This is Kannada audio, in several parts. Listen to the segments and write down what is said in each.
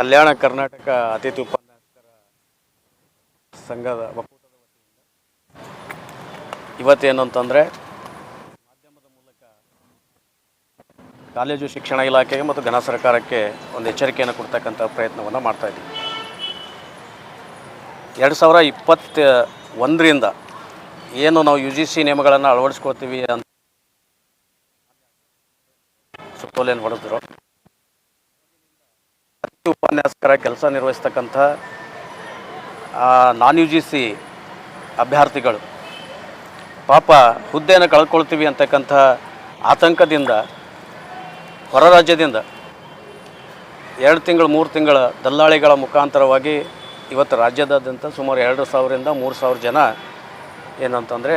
ಕಲ್ಯಾಣ ಕರ್ನಾಟಕ ಅತಿಥಿ ಉಪನ್ಯಾಸಕರ ಸಂಘದ ಒಕ್ಕೂಟದ ವತಿಯಿಂದ ಇವತ್ತೇನು ಅಂತಂದರೆ ಮಾಧ್ಯಮದ ಮೂಲಕ ಕಾಲೇಜು ಶಿಕ್ಷಣ ಇಲಾಖೆಗೆ ಮತ್ತು ಘನ ಸರ್ಕಾರಕ್ಕೆ ಒಂದು ಎಚ್ಚರಿಕೆಯನ್ನು ಕೊಡ್ತಕ್ಕಂಥ ಪ್ರಯತ್ನವನ್ನು ಮಾಡ್ತಾ ಇದ್ದೀವಿ. ಎರಡು ಸಾವಿರ ಇಪ್ಪತ್ತ ಒಂದರಿಂದ ಏನು ನಾವು ಯು ಜಿ ಸಿ ನಿಯಮಗಳನ್ನು ಅಳವಡಿಸ್ಕೊಳ್ತೀವಿ ಅಂತ ಸುತ್ತೋಲೆಯನ್ನು ಹೊಡೆದ್ರು. ಉಪನ್ಯಾಸಕರ ಕೆಲಸ ನಿರ್ವಹಿಸ್ತಕ್ಕಂಥ ನಾನ್ ಯು ಜಿ ಅಭ್ಯರ್ಥಿಗಳು, ಪಾಪ ಹುದ್ದೆಯನ್ನು ಕಳ್ಕೊಳ್ತೀವಿ ಅಂತಕ್ಕಂಥ ಆತಂಕದಿಂದ, ಹೊರ ರಾಜ್ಯದಿಂದ ಎರಡು ತಿಂಗಳು, ಮೂರು ತಿಂಗಳ ದಲ್ಲಾಳಿಗಳ ಮುಖಾಂತರವಾಗಿ ಇವತ್ತು ರಾಜ್ಯದಾದ್ಯಂತ ಸುಮಾರು ಎರಡು ಸಾವಿರದಿಂದ ಮೂರು ಸಾವಿರ ಜನ ಏನಂತಂದರೆ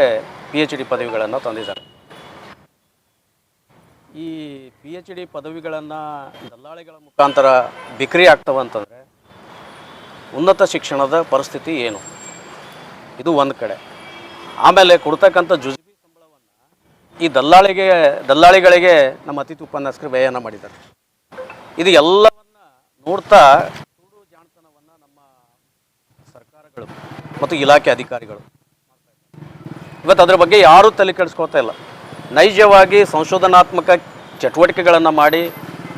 ಪಿ ಎಚ್ ಡಿ ಪದವಿಗಳನ್ನು ತಂದಿದ್ದಾರೆ. ಈ ಪಿ ಎಚ್ ಡಿ ಪದವಿಗಳನ್ನು ದಲ್ಲಾಳಿಗಳ ಮುಖಾಂತರ ಬಿಕ್ರಿ ಆಗ್ತವಂತಂದರೆ ಉನ್ನತ ಶಿಕ್ಷಣದ ಪರಿಸ್ಥಿತಿ ಏನು? ಇದು ಒಂದು ಕಡೆ. ಆಮೇಲೆ ಕೊಡ್ತಕ್ಕಂಥ ಜುಜುಬಿ ಸಂಬಳವನ್ನು ಈ ದಲ್ಲಾಳಿಗೆ, ದಲ್ಲಾಳಿಗಳಿಗೆ ನಮ್ಮ ಅತಿಥಿ ಉಪನ್ಯಾಸಕರು ವ್ಯಯನ ಮಾಡಿದ್ದಾರೆ. ಇದು ಎಲ್ಲವನ್ನ ನೋಡ್ತಾ ಸೂಡು ಜಾಣತನವನ್ನು ನಮ್ಮ ಸರ್ಕಾರಗಳು ಮತ್ತು ಇಲಾಖೆ ಅಧಿಕಾರಿಗಳು ಇವತ್ತು ಅದ್ರ ಬಗ್ಗೆ ಯಾರೂ ತಲೆ ಕೆಡಿಸ್ಕೊಳ್ತಾ ಇಲ್ಲ. ನೈಜವಾಗಿ ಸಂಶೋಧನಾತ್ಮಕ ಚಟುವಟಿಕೆಗಳನ್ನು ಮಾಡಿ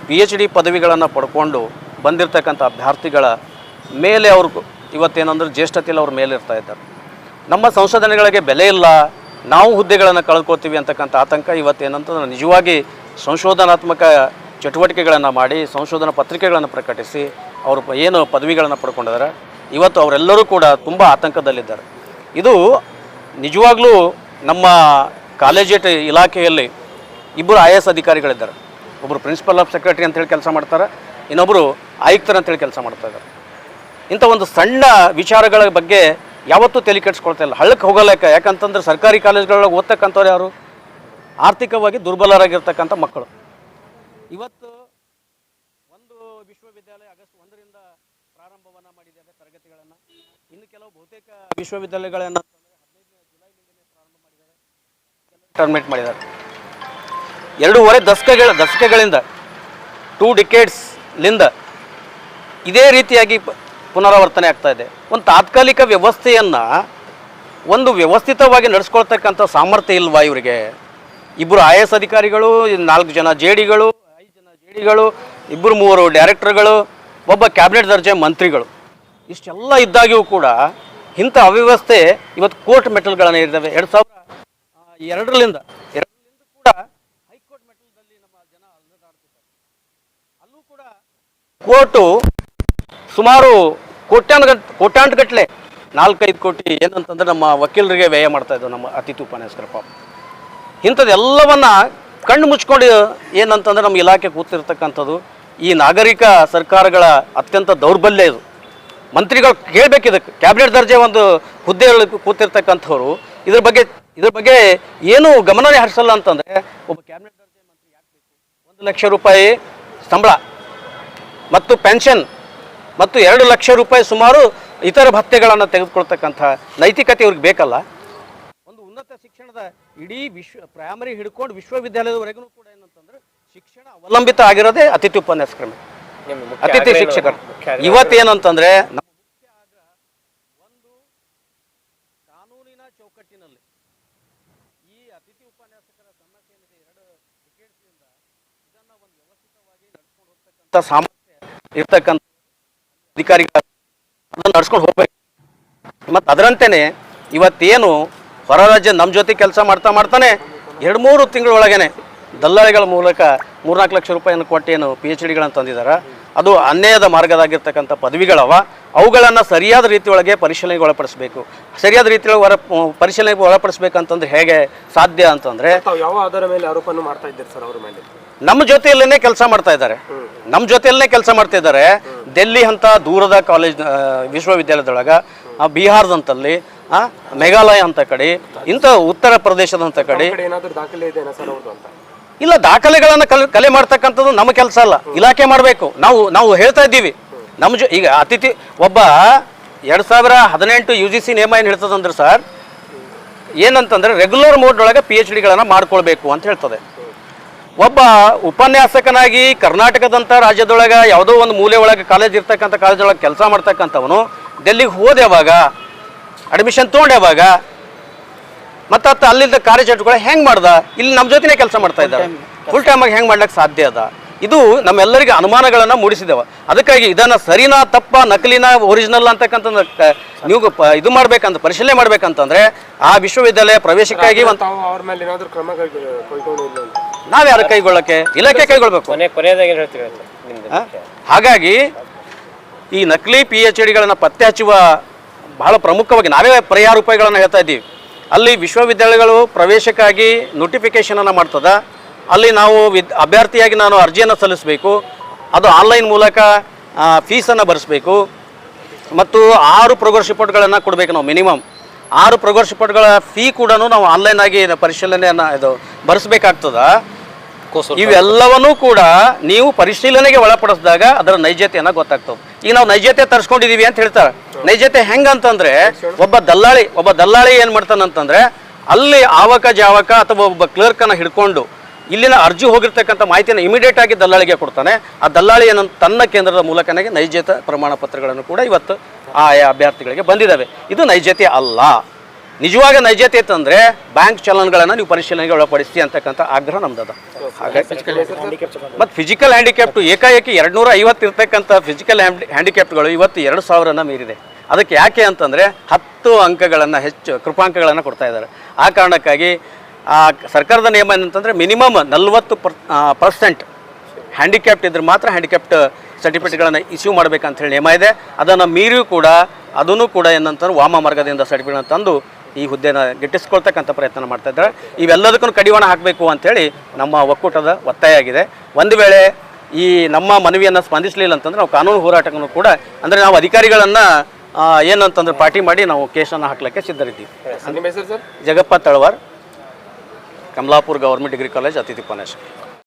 ಪಿ ಎಚ್ ಡಿ ಪದವಿಗಳನ್ನು ಪಡ್ಕೊಂಡು ಬಂದಿರತಕ್ಕಂಥ ಅಭ್ಯರ್ಥಿಗಳ ಮೇಲೆ ಅವರು ಇವತ್ತೇನಂದ್ರೆ ಜ್ಯೇಷ್ಠತೆಯಲ್ಲಿ ಅವ್ರ ಮೇಲೆ ಇರ್ತಾ ಇದ್ದಾರೆ. ನಮ್ಮ ಸಂಶೋಧನೆಗಳಿಗೆ ಬೆಲೆ ಇಲ್ಲ, ನಾವು ಹುದ್ದೆಗಳನ್ನು ಕಳ್ಕೊತೀವಿ ಅಂತಕ್ಕಂಥ ಆತಂಕ ಇವತ್ತೇನಂತಂದ್ರೆ ನಿಜವಾಗಿ ಸಂಶೋಧನಾತ್ಮಕ ಚಟುವಟಿಕೆಗಳನ್ನು ಮಾಡಿ ಸಂಶೋಧನಾ ಪತ್ರಿಕೆಗಳನ್ನು ಪ್ರಕಟಿಸಿ ಅವರು ಏನು ಪದವಿಗಳನ್ನು ಪಡ್ಕೊಂಡಿದ್ದಾರೆ. ಇವತ್ತು ಅವರೆಲ್ಲರೂ ಕೂಡ ತುಂಬ ಆತಂಕದಲ್ಲಿದ್ದಾರೆ. ಇದು ನಿಜವಾಗ್ಲೂ ನಮ್ಮ ಕಾಲೇಜೇಟ್ ಇಲಾಖೆಯಲ್ಲಿ ಇಬ್ಬರು ಐ ಎ ಎಸ್ ಅಧಿಕಾರಿಗಳಿದ್ದಾರೆ. ಒಬ್ಬರು ಪ್ರಿನ್ಸಿಪಲ್ ಆಫ್ ಸೆಕ್ರೆಟರಿ ಅಂತೇಳಿ ಕೆಲಸ ಮಾಡ್ತಾರೆ ಇನ್ನೊಬ್ಬರು ಆಯುಕ್ತರು ಅಂತೇಳಿ ಕೆಲಸ ಮಾಡ್ತಾ ಇದ್ದಾರೆ. ಇಂಥ ಒಂದು ಸಣ್ಣ ವಿಚಾರಗಳ ಬಗ್ಗೆ ಯಾವತ್ತೂ ತಲೆ ಕೆಡಿಸ್ಕೊಳ್ತಾ ಇಲ್ಲ. ಹಳ್ಳಕ್ಕೆ ಹೋಗಲೇಕ ಯಾಕಂತಂದ್ರೆ ಸರ್ಕಾರಿ ಕಾಲೇಜ್ಗಳೊಳಗೆ ಓದ್ತಕ್ಕಂಥವ್ರು ಯಾರು? ಆರ್ಥಿಕವಾಗಿ ದುರ್ಬಲರಾಗಿರ್ತಕ್ಕಂಥ ಮಕ್ಕಳು. ಇವತ್ತು ಒಂದು ವಿಶ್ವವಿದ್ಯಾಲಯ ಆಗಸ್ಟ್ ಒಂದರಿಂದ ಪ್ರಾರಂಭವನ್ನು ಮಾಡಿದ್ದೇವೆ ತರಗತಿಗಳನ್ನು. ಇನ್ನು ಕೆಲವು ಬಹುತೇಕ ವಿಶ್ವವಿದ್ಯಾಲಯಗಳನ್ನು ಟರ್ಮಿನೇಟ್ ಮಾಡಿದ್ದಾರೆ. ಎರಡೂವರೆ ದಶಕಗಳ, ದಶಕಗಳಿಂದ ಟೂ ಡಿಕೇಡ್ಸ್ಲಿಂದ ಇದೇ ರೀತಿಯಾಗಿ ಪುನರಾವರ್ತನೆ ಆಗ್ತಾ ಇದೆ. ಒಂದು ತಾತ್ಕಾಲಿಕ ವ್ಯವಸ್ಥೆಯನ್ನು ಒಂದು ವ್ಯವಸ್ಥಿತವಾಗಿ ನಡೆಸ್ಕೊಳ್ತಕ್ಕಂಥ ಸಾಮರ್ಥ್ಯ ಇಲ್ವಾ ಇವರಿಗೆ? ಇಬ್ಬರು ಐ ಅಧಿಕಾರಿಗಳು, ನಾಲ್ಕು ಜನ ಜೆ ಡಿಗಳು ಐದು ಜನ ಜೆ ಡಿಗಳು ಇಬ್ಬರು ಮೂವರು ಡೈರೆಕ್ಟರ್ಗಳು ಒಬ್ಬ ಕ್ಯಾಬಿನೆಟ್ ದರ್ಜೆ ಮಂತ್ರಿಗಳು. ಇಷ್ಟೆಲ್ಲ ಇದ್ದಾಗ್ಯೂ ಕೂಡ ಇಂಥ ಅವ್ಯವಸ್ಥೆ ಇವತ್ತು ಕೋರ್ಟ್ ಮೆಟಲ್ಗಳನ್ನು ಇದ್ದಾವೆ ಎರಡು ಸಾವಿರ ಆ, ಎರಡರಿಂದ ಕೂಡ ಹೈಕೋರ್ಟ್ ಮೆಟಲ್ದಲ್ಲಿ ನಮ್ಮ ಜನ ಅಲೆದಾಡ್ತಿದ್ದಾರೆ. ಅಲ್ಲೂ ಕೂಡ ಕೋರ್ಟು ಸುಮಾರು ಕೋಟ್ಯಾನು ಗಟ್ಟಲೆ ನಾಲ್ಕೈದು ಕೋಟಿ ಏನಂತಂದ್ರೆ ನಮ್ಮ ವಕೀಲರಿಗೆ ವ್ಯಯ ಮಾಡ್ತಾ ಇದ್ದವು ನಮ್ಮ ಅತಿಥಿ ಉಪನ್ಯಾಸಕರ ಪಾಪ. ಇಂಥದ್ದೆಲ್ಲವನ್ನ ಕಣ್ಣು ಮುಚ್ಕೊಂಡು ಏನಂತಂದ್ರೆ ನಮ್ಮ ಇಲಾಖೆ ಕೂತಿರ್ತಕ್ಕಂಥದ್ದು ಈ ನಾಗರಿಕ ಸರ್ಕಾರಗಳ ಅತ್ಯಂತ ದೌರ್ಬಲ್ಯ ಇದು. ಮಂತ್ರಿಗಳು ಕೇಳಬೇಕು ಇದಕ್ಕೆ. ಕ್ಯಾಬಿನೆಟ್ ದರ್ಜೆ ಒಂದು ಹುದ್ದೆ ಕೂತಿರ್ತಕ್ಕಂಥವ್ರು ಇದ್ರ ಬಗ್ಗೆ ಇದ್ರ ಬಗ್ಗೆ ಏನು ಗಮನನೇ ಹರಿಸಲ್ಲ ಅಂತಂದ್ರೆ ಒಬ್ಬ ಕ್ಯಾಬಿನೆಟ್ ದರ್ಜೆ ಮಂತ್ರಿ ಯಾಕೆ ಬೇಕು? ಒಂದು ಲಕ್ಷ ರೂಪಾಯಿ ಸಂಬಳ ಮತ್ತು ಪೆನ್ಷನ್ ಮತ್ತು ಎರಡು ಲಕ್ಷ ರೂಪಾಯಿ ಸುಮಾರು ಇತರ ಭತ್ಯೆಗಳನ್ನು ತೆಗೆದುಕೊಳ್ತಕ್ಕಂಥ ನೈತಿಕತೆ ಇವ್ರಿಗೆ ಬೇಕಲ್ಲ? ಒಂದು ಉನ್ನತ ಶಿಕ್ಷಣದ ಇಡೀ ವಿಶ್ವ ಪ್ರೈಮರಿ ಹಿಡ್ಕೊಂಡು ವಿಶ್ವವಿದ್ಯಾಲಯದವರೆಗೂ ಕೂಡ ಏನಂತಂದ್ರೆ ಶಿಕ್ಷಣ ಅವಲಂಬಿತ ಆಗಿರೋದೇ ಅತಿಥಿ ಉಪನ್ಯಾಸಕ್ರಮ ಅತಿಥಿ ಶಿಕ್ಷಕರು. ಇವತ್ತೇನಂತಂದ್ರೆ ನಮ್ಮ ಮುಖ್ಯ ಆಗ್ರಹ ಒಂದು ಕಾನೂನಿನ ಚೌಕಟ್ಟಿನಲ್ಲಿ ಈ ಅತಿಥಿ ಉಪನ್ಯಾಸಕರ ಸಮಸ್ಯೆ ಏನಿದೆ, ಎರಡು ಟಿಕೆಟ್ಸ್ನಿಂದ ಇದನ್ನ ಒಂದು ವ್ಯವಸ್ಥಿತವಾಗಿ ನಡ್ಸ್ಕೊಂಡು ಹೋಗ್ತಕ್ಕಂಥ ಸಾಮರ್ಥ್ಯ ಇರ್ತಕ್ಕಂಥ ಅಧಿಕಾರಿಗಳ ಅದನ್ನು ನಡ್ಸ್ಕೊಂಡು ಹೋಗ್ಬೇಕು. ಮತ್ತು ಅದರಂತೆಯೇ ಇವತ್ತೇನು ಹೊರ ರಾಜ್ಯ ನಮ್ಮ ಜೊತೆ ಕೆಲಸ ಮಾಡ್ತಾ ಮಾಡ್ತಾನೆ, ಎರಡು ಮೂರು ತಿಂಗಳೊಳಗೇನೆ ದಲ್ಲಾಳಿಗಳ ಮೂಲಕ ಮೂರ್ನಾಲ್ಕು ಲಕ್ಷ ರೂಪಾಯಿಯನ್ನು ಏನು ಪಿ ಎಚ್ ಡಿಗಳನ್ನು ತಂದಿದ್ದಾರೆ ಅದು ಅನ್ಯಾಯದ ಮಾರ್ಗದಾಗಿರ್ತಕ್ಕಂಥ ಪದವಿಗಳವ. ಅವುಗಳನ್ನು ಸರಿಯಾದ ರೀತಿಯೊಳಗೆ ಪರಿಶೀಲನೆಗೆ ಒಳಪಡಿಸಬೇಕು. ಸರಿಯಾದ ರೀತಿಯೊಳಗೆ ಹೊರ ಪರಿಶೀಲನೆಗೆ ಒಳಪಡಿಸಬೇಕಂತಂದ್ರೆ ಹೇಗೆ ಸಾಧ್ಯ ಅಂತಂದರೆ ಯಾವ ಆಧಾರ ಮೇಲೆ ಆರೋಪವನ್ನು ಮಾಡ್ತಾ ಇದ್ದೀರಿ ಸರ್ ಅವ್ರ ಮೇಲೆ? ನಮ್ಮ ಜೊತೆಯಲ್ಲೇ ಕೆಲಸ ಮಾಡ್ತಾ ಇದ್ದಾರೆ. ನಮ್ಮ ಜೊತೆಯಲ್ಲೇ ಕೆಲಸ ಮಾಡ್ತಾ ಇದ್ದಾರೆ. ಡೆಲ್ಲಿ ಅಂತ ದೂರದ ಕಾಲೇಜ್ ವಿಶ್ವವಿದ್ಯಾಲಯದೊಳಗೆ ಆ, ಬಿಹಾರದಂತಲ್ಲಿ ಮೇಘಾಲಯ ಅಂತ ಕಡೆ ಇಂಥ ಉತ್ತರ ಪ್ರದೇಶದಂಥ ಕಡೆ ಕಡೆ ಏನಾದರೂ ದಾಖಲೆ ಇದೆ ಸರ್ ಅವ್ರದ್ದು ಅಂತ? ಇಲ್ಲ ದಾಖಲೆಗಳನ್ನು ಕಲೆ ಕಲೆ ಮಾಡ್ತಕ್ಕಂಥದ್ದು ನಮ್ಮ ಕೆಲಸ ಅಲ್ಲ. ಇಲಾಖೆ ಮಾಡಬೇಕು. ನಾವು ನಾವು ಹೇಳ್ತಾ ಇದ್ದೀವಿ. ನಮ್ಮ ಜೊ, ಈಗ ಅತಿಥಿ, ಒಬ್ಬ ಎರಡು ಸಾವಿರ ಹದಿನೆಂಟು ಯು ಜಿ ಸಿ ನಿಯಮ ಏನು ಹೇಳ್ತದಂದ್ರೆ ಸರ್, ಏನಂತಂದ್ರೆ ರೆಗ್ಯುಲರ್ ಮೋಡ್ ಒಳಗೆ ಪಿ ಎಚ್ ಡಿಗಳನ್ನು ಮಾಡ್ಕೊಳ್ಬೇಕು ಅಂತ ಹೇಳ್ತದೆ. ಒಬ್ಬ ಉಪನ್ಯಾಸಕನಾಗಿ ಕರ್ನಾಟಕದಂಥ ರಾಜ್ಯದೊಳಗೆ ಯಾವುದೋ ಒಂದು ಮೂಲೆ ಒಳಗೆ ಕಾಲೇಜ್ ಇರ್ತಕ್ಕಂಥ ಕಾಲೇಜೊಳಗೆ ಕೆಲಸ ಮಾಡ್ತಕ್ಕಂಥವನು, ಡೆಲ್ಲಿಗೆ ಹೋದೆ ಅವಾಗ ಅಡ್ಮಿಷನ್ ತೊಗೊಂಡೆ ಯಾವಾಗ ಮತ್ತು ಅತ್ತ ಅಲ್ಲಿದ್ದ ಕಾರ್ಯಚಟುಗಳು ಹೆಂಗ್ ಮಾಡ್ದ? ಇಲ್ಲಿ ನಮ್ಮ ಜೊತೆನೇ ಕೆಲಸ ಮಾಡ್ತಾ ಇದ್ದಾರೆ ಫುಲ್ ಆಗಿ ಹೆಂಗ್ ಮಾಡ್ಲಿಕ್ಕೆ ಸಾಧ್ಯ ಅದ? ಇದು ನಮ್ಮೆಲ್ಲರಿಗೆ ಅನುಮಾನಗಳನ್ನು ಮೂಡಿಸಿದೆವು. ಅದಕ್ಕಾಗಿ ಇದನ್ನ ಸರಿನಾ ತಪ್ಪ ನಕಲಿನ ಒರಿಜಿನಲ್ ಅಂತಕ್ಕಂಥ ನೀವು ಪ- ಇದು ಮಾಡ್ಬೇಕಂತ ಪರಿಶೀಲನೆ ಮಾಡ್ಬೇಕಂತಂದ್ರೆ ಆ ವಿಶ್ವವಿದ್ಯಾಲಯ ಪ್ರವೇಶಕ್ಕಾಗಿ ನಾವ್ ಯಾರು ಕೈಗೊಳ್ಳಕ್ಕೆ? ಇಲಾಖೆ ಕೈಗೊಳ್ಬೇಕು? ಹಾಗಾಗಿ ಈ ನಕಲಿ ಪಿ ಎಚ್ ಡಿಗಳನ್ನ ಪತ್ತೆ ಹಚ್ಚುವ ಬಹಳ ಪ್ರಮುಖವಾಗಿ ನಾವೇ ಪರಿಹಾರ ಉಪಾಯಗಳನ್ನ ಹೇಳ್ತಾ ಇದ್ದೀವಿ. ಅಲ್ಲಿ ವಿಶ್ವವಿದ್ಯಾಲಯಗಳು ಪ್ರವೇಶಕ್ಕಾಗಿ ನೋಟಿಫಿಕೇಶನನ್ನು ಮಾಡ್ತದೆ. ಅಲ್ಲಿ ನಾವು ವಿದ್ ಅಭ್ಯರ್ಥಿಯಾಗಿ ನಾನು ಅರ್ಜಿಯನ್ನು ಸಲ್ಲಿಸಬೇಕು. ಅದು ಆನ್ಲೈನ್ ಮೂಲಕ ಫೀಸನ್ನು ಭರಿಸಬೇಕು. ಮತ್ತು ಆರು ಪ್ರೋಗ್ರೆಸ್ ರಿಪೋರ್ಟ್ಗಳನ್ನು ಕೊಡಬೇಕು ನಾವು ಮಿನಿಮಮ್ ಆರು ಪ್ರೋಗ್ರೆಸ್ ರಿಪೋರ್ಟ್ಗಳ ಫೀ ಕೂಡ ನಾವು ಆನ್ಲೈನ್ ಆಗಿ ಪರಿಶೀಲನೆಯನ್ನು ಇದು ಭರಿಸಬೇಕಾಗ್ತದ. ಇವೆಲ್ಲವನ್ನೂ ಕೂಡ ನೀವು ಪರಿಶೀಲನೆಗೆ ಒಳಪಡಿಸಿದಾಗ ಅದರ ನೈಜತೆಯನ್ನು ಗೊತ್ತಾಗ್ತದೆ. ಈಗ ನಾವು ನೈಜತೆ ತರಿಸ್ಕೊಂಡಿದೀವಿ ಅಂತ ಹೇಳ್ತಾರೆ. ನೈಜತೆ ಹೆಂಗಂತಂದ್ರೆ ಒಬ್ಬ ದಲ್ಲಾಳಿ ಒಬ್ಬ ದಲ್ಲಾಳಿ ಏನ್ ಮಾಡ್ತಾನಂತಂದ್ರೆ ಅಲ್ಲಿ ಆವಕ ಜಾವಕ ಅಥವಾ ಒಬ್ಬ ಕ್ಲರ್ಕನ್ನು ಹಿಡ್ಕೊಂಡು ಇಲ್ಲಿನ ಅರ್ಜಿ ಹೋಗಿರ್ತಕ್ಕಂಥ ಮಾಹಿತಿಯನ್ನು ಇಮಿಡಿಯೇಟ್ ಆಗಿ ದಲ್ಲಾಳಿಗೆ ಕೊಡ್ತಾನೆ. ಆ ದಲ್ಲಾಳಿ ಏನಂತ ತನ್ನ ಕೇಂದ್ರದ ಮೂಲಕನಾಗಿ ನೈಜತೆ ಪ್ರಮಾಣ ಪತ್ರಗಳನ್ನು ಕೂಡ ಇವತ್ತು ಆಯಾ ಅಭ್ಯರ್ಥಿಗಳಿಗೆ ಬಂದಿದ್ದಾವೆ. ಇದು ನೈಜತೆ ಅಲ್ಲ. ನಿಜವಾಗ ನೈಜತೆ ಇತ್ತಂದ್ರೆ ಬ್ಯಾಂಕ್ ಚಲನ್ಗಳನ್ನು ನೀವು ಪರಿಶೀಲನೆಗೆ ಒಳಪಡಿಸಿ ಅಂತಕ್ಕಂಥ ಆಗ್ರಹ ನಮ್ದದ. ಮತ್ತು ಫಿಸಿಕಲ್ ಹ್ಯಾಂಡಿಕ್ಯಾಪ್ಟು ಏಕಾಏಕಿ ಎರಡುನೂರ ಐವತ್ತು ಇರ್ತಕ್ಕಂಥ ಫಿಸಿಕಲ್ ಹ್ಯಾಂಡಿಕ್ಯಾಪ್ಟ್ಗಳು ಇವತ್ತು ಎರಡು ಸಾವಿರನ ಮೀರಿದೆ. ಅದಕ್ಕೆ ಯಾಕೆ ಅಂತಂದರೆ ಹತ್ತು ಅಂಕಗಳನ್ನು ಹೆಚ್ಚು ಕೃಪಾಂಕಗಳನ್ನು ಕೊಡ್ತಾ ಇದ್ದಾರೆ. ಆ ಕಾರಣಕ್ಕಾಗಿ ಆ ಸರ್ಕಾರದ ನಿಯಮ ಏನಂತಂದರೆ ಮಿನಿಮಮ್ ನಲ್ವತ್ತು ಪರ್ ಪರ್ಸೆಂಟ್ ಹ್ಯಾಂಡಿಕ್ಯಾಪ್ಟ್ ಇದ್ರೆ ಮಾತ್ರ ಹ್ಯಾಂಡಿಕ್ಯಾಪ್ಟ್ ಸರ್ಟಿಫಿಕೇಟ್ಗಳನ್ನು ಇಶ್ಯೂ ಮಾಡಬೇಕಂತ ಹೇಳಿ ನಿಯಮ ಇದೆ. ಅದನ್ನು ಮೀರಿಯೂ ಕೂಡ, ಅದನ್ನು ಕೂಡ ಏನಂತಂದ್ರೆ ವಾಮ ಮಾರ್ಗದಿಂದ ಸರ್ಟಿಫಿಕೇಟ್ ತಂದು ಈ ಹುದ್ದೆನ ಗಿಟ್ಟಿಸ್ಕೊಳ್ತಕ್ಕಂಥ ಪ್ರಯತ್ನ ಮಾಡ್ತಾ ಇದ್ದಾರೆ. ಇವೆಲ್ಲದಕ್ಕೂ ಕಡಿವಾಣ ಹಾಕಬೇಕು ಅಂಥೇಳಿ ನಮ್ಮ ಒಕ್ಕೂಟದ ಒತ್ತಾಯ ಆಗಿದೆ. ಒಂದು ವೇಳೆ ಈ ನಮ್ಮ ಮನವಿಯನ್ನು ಸ್ಪಂದಿಸಲಿಲ್ಲ ಅಂತಂದ್ರೆ ನಾವು ಕಾನೂನು ಹೋರಾಟವನ್ನು ಕೂಡ ಅಂದರೆ ನಾವು ಅಧಿಕಾರಿಗಳನ್ನು ಏನಂತಂದ್ರೆ ಪಾರ್ಟಿ ಮಾಡಿ ನಾವು ಕೇಸನ್ನು ಹಾಕಲಿಕ್ಕೆ ಸಿದ್ಧರಿದ್ದೀವಿ. Jagappa Talawar Kamalapur government degree college ಅತಿಥಿ ಉಪನ್ಯಾಸಕ